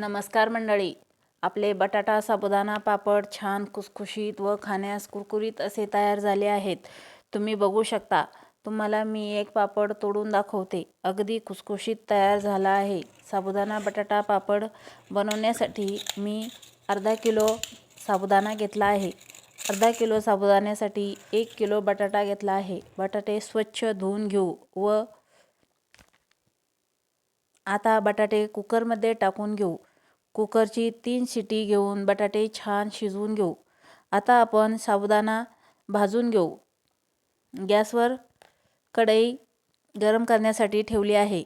नमस्कार मंडळी. आपले बटाटा साबुदाणा पापड छान खुसखुशीत व खाण्यास कुरकुरीत असे तयार झाले आहेत. तुम्ही बघू शकता तुम्हाला मी एक पापड तोडून दाखवते. अगदी खुसखुशीत तयार झाला आहे. साबुदाणा बटाटा पापड बनवण्यासाठी मी अर्धा किलो साबुदाणा घेतला आहे. अर्धा किलो साबुदाण्यासाठी एक किलो बटाटा घेतला आहे. बटाटे स्वच्छ धुवून घेऊ व आता बटाटे कुकरमध्ये टाकून घेऊ. कुकरची तीन शिटी घेऊन बटाटे छान शिजवून घेऊ. आता आपण साबुदाणा भाजून घेऊ. गॅसवर कढई गरम करण्यासाठी ठेवली आहे.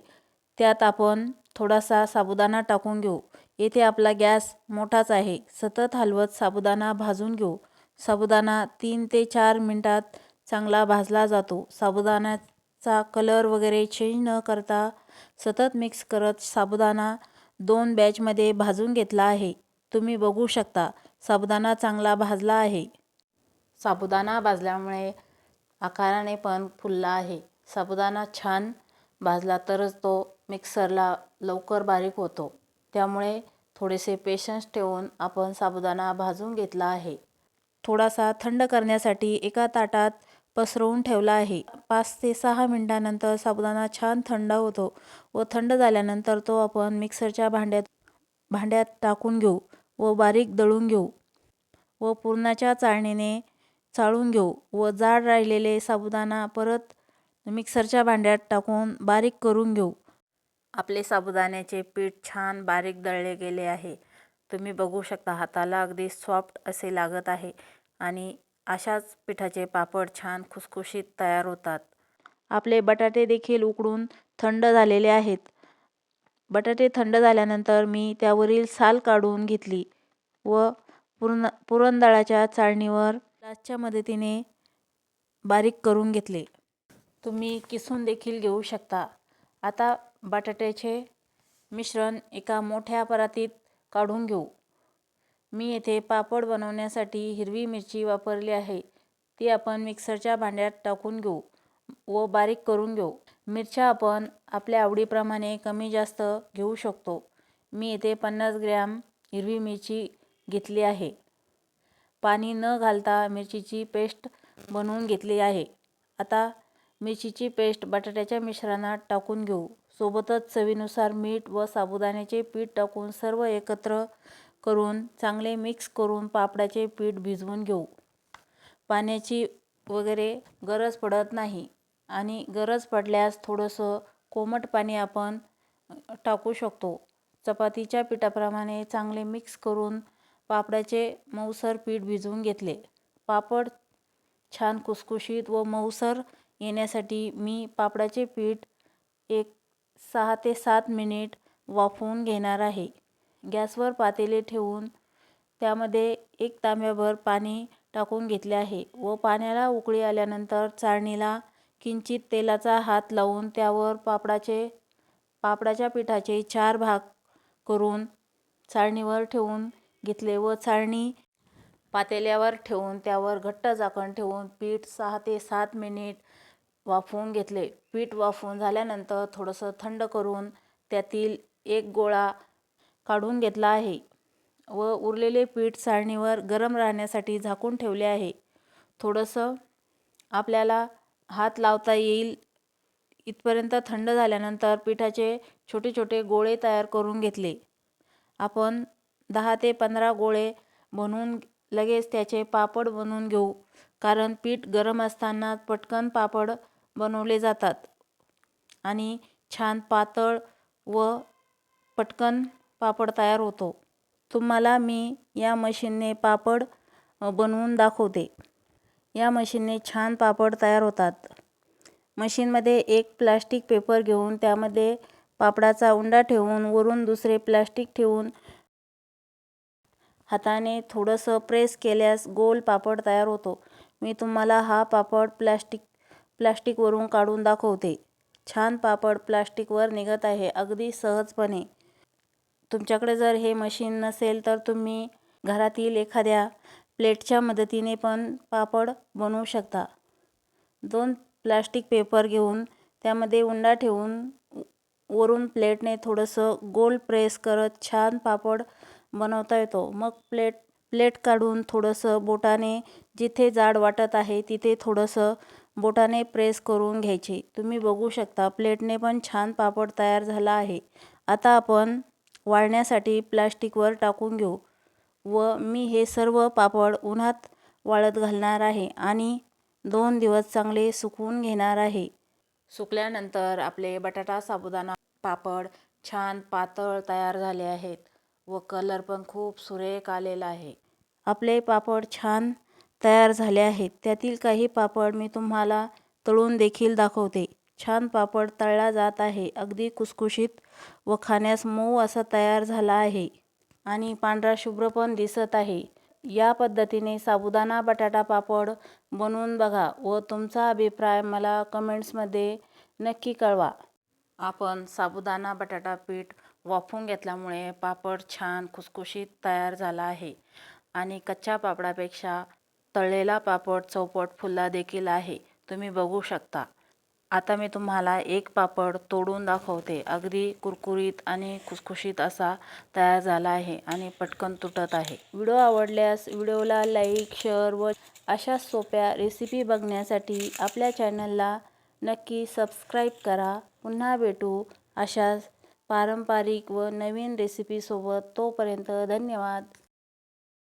त्यात आपण थोडासा साबुदाणा टाकून घेऊ. येथे आपला गॅस मोठाच आहे. सतत हलवत साबुदाणा भाजून घेऊ. साबुदाणा तीन ते चार मिनटात चांगला भाजला जातो. साबुदाण्याचा कलर वगैरे चेंज न करता सतत मिक्स करत साबुदाणा दोन बॅचमध्ये भाजून घेतला आहे. तुम्ही बघू शकता साबुदाणा चांगला भाजला आहे. साबुदाणा भाजल्यामुळे आकाराने पण फुलला आहे. साबुदाणा छान भाजला तरच तो मिक्सरला लवकर बारीक होतो. त्यामुळे थोडेसे पेशन्स ठेवून आपण साबुदाणा भाजून घेतला आहे. थोडासा थंड करण्यासाठी एका ताटात पसरवून ठेवला आहे. पाच ते सहा मिनटानंतर साबुदाणा छान थंड होतो व थंड झाल्यानंतर तो आपण मिक्सरच्या भांड्यात भांड्यात टाकून घेऊ व बारीक दळून घेऊ व पुरणाच्या चाळणीने चाळून घेऊ व जाड राहिलेले साबुदाणा परत मिक्सरच्या भांड्यात टाकून बारीक करून घेऊ. आपले साबुदाण्याचे पीठ छान बारीक दळले गेले आहे. तुम्ही बघू शकता हाताला अगदी सॉफ्ट असे लागत आहे आणि अशाच पिठाचे पापड छान खुसखुशीत तयार होतात. आपले बटाटे देखील उकडून थंड झालेले आहेत. बटाटे थंड झाल्यानंतर मी त्यावरील साल काढून घेतली व पुरण पुरणदळाच्या चाळणीवर लाचच्या मदतीने बारीक करून घेतले. तुम्ही किसून देखील घेऊ शकता. आता बटाट्याचे मिश्रण एका मोठ्या परातीत काढून घेऊ. मी येथे पापड बनवण्यासाठी हिरवी मिरची वापरली आहे. ती आपण मिक्सरच्या भांड्यात टाकून घेऊ व बारीक करून घेऊ. मिरच्या आपण आपल्या आवडीप्रमाणे कमी जास्त घेऊ शकतो. मी येथे पन्नास ग्रॅम हिरवी मिरची घेतली आहे. पाणी न घालता मिरचीची पेस्ट बनवून घेतली आहे. आता मिरचीची पेस्ट बटाट्याच्या मिश्रणात टाकून घेऊ. सोबतच चवीनुसार मीठ व साबुदाण्याचे पीठ टाकून सर्व एकत्र करून चांगले मिक्स करून पापडाचे पीठ भिजवून घेऊ. पाण्याची वगैरे गरज पडत नाही आणि गरज पडल्यास थोडंसं कोमट पाणी आपण टाकू शकतो. चपातीच्या पिठाप्रमाणे चांगले मिक्स करून पापडाचे मऊसर पीठ भिजवून घेतले. पापड छान कुसकुशीत व मऊसर येण्यासाठी मी पापडाचे पीठ एक सहा ते सात मिनिट वाफवून घेणार आहे. गॅसवर पातेले ठेवून त्यामध्ये एक तांब्याभर पाणी टाकून घेतले आहे व पाण्याला उकळी आल्यानंतर चाळणीला किंचित तेलाचा हात लावून त्यावर पापडाचे पापडाच्या पिठाचे चार भाग करून चाळणीवर ठेवून घेतले व चाळणी पातेल्यावर ठेवून त्यावर घट्ट झाकण ठेवून पीठ सहा ते सात मिनिट वाफवून घेतले. पीठ वाफवून झाल्यानंतर थोडंसं थंड करून त्यातील एक गोळा काढून घेतला आहे. व उरलेले पीठ चाळणीवर गरम राहण्यासाठी झाकून ठेवले आहे. थोडंसं आपल्याला हात लावता येईल. इथपर्यंत थंड झाल्यानंतर पिठाचे छोटे छोटे गोळे तयार करून घेतले. आपण दहा ते पंधरा गोळे बनवून लगेच त्याचे पापड बनवून घेऊ. कारण पीठ गरम असताना पटकन पापड बनवले जातात. आणि छान पातळ व पटकन पापड तयार होतो. तुम्हाला मी या मशीनने पापड बनवून दाखवते. या मशीनने छान पापड तयार होतात. मशीनमध्ये एक प्लास्टिक पेपर घेऊन त्यामध्ये पापडाचा उंडा ठेवून वरून दुसरे प्लास्टिक ठेवून हाताने थोडंसं प्रेस केल्यास गोल पापड तयार होतो. मी तुम्हाला हा पापड प्लास्टिक प्लास्टिकवरून काढून दाखवते. छान पापड प्लास्टिकवर निघत आहे अगदी सहजपणे. तुमच्याकडे जर हे मशीन नसेल तर तुम्ही घरातील एखाद्या प्लेटच्या मदतीने पण पापड बनवू शकता. दोन प्लास्टिक पेपर घेऊन त्यामध्ये उंडा ठेवून वरून प्लेटने थोडंसं गोल प्रेस करत छान पापड बनवता येतो. मग प्लेट प्लेट काढून थोडंसं बोटाने जिथे जाड वाटत आहे तिथे थोडंसं बोटाने प्रेस करून घ्यायचे. तुम्ही बघू शकता प्लेटने पण छान पापड तयार झाला आहे. आता आपण वाळण्यासाठी प्लास्टिकवर टाकून घेऊ व मी हे सर्व पापड उन्हात वाळत घालणार आहे आणि दोन दिवस चांगले सुकवून घेणार आहे. सुकल्यानंतर आपले बटाटा साबुदाणा पापड छान पातळ तयार झाले आहेत व कलर पण खूप सुरेख आलेला आहे. आपले पापड छान तयार झाले आहेत. त्यातील काही पापड मी तुम्हाला तळून देखील दाखवते. छान पापड तळला जात आहे. अगदी खुसखुशीत व खाण्यास मऊ असा तयार झाला आहे. आणि पांढरा शुभ्र पण दिसत आहे. या पद्धतीने साबुदाणा बटाटा पापड बनवून बघा व तुमचा अभिप्राय मला कमेंट्समध्ये नक्की कळवा. आपण साबुदाणा बटाटा पीठ वाफवून घेतल्यामुळे पापड छान खुसखुशीत तयार झाला आहे. आणि कच्च्या पापडापेक्षा तळलेला पापड चौपट फुल्ला देखील आहे. तुम्ही बघू शकता. आता मी तुम्हाला एक पापड तोडून दाखवते. अगदी कुरकुरीत आणि खुसखुशीत असा तयार झाला आहे आणि पटकन तुटत आहे. व्हिडिओ आवडल्यास व्हिडिओला लाईक शेअर व अशा सोप्या रेसिपी बघण्यासाठी आपल्या चॅनलला नक्की सबस्क्राईब करा. पुन्हा भेटू अशाच पारंपरिक व नवीन रेसिपीसोबत तोपर्यंत धन्यवाद.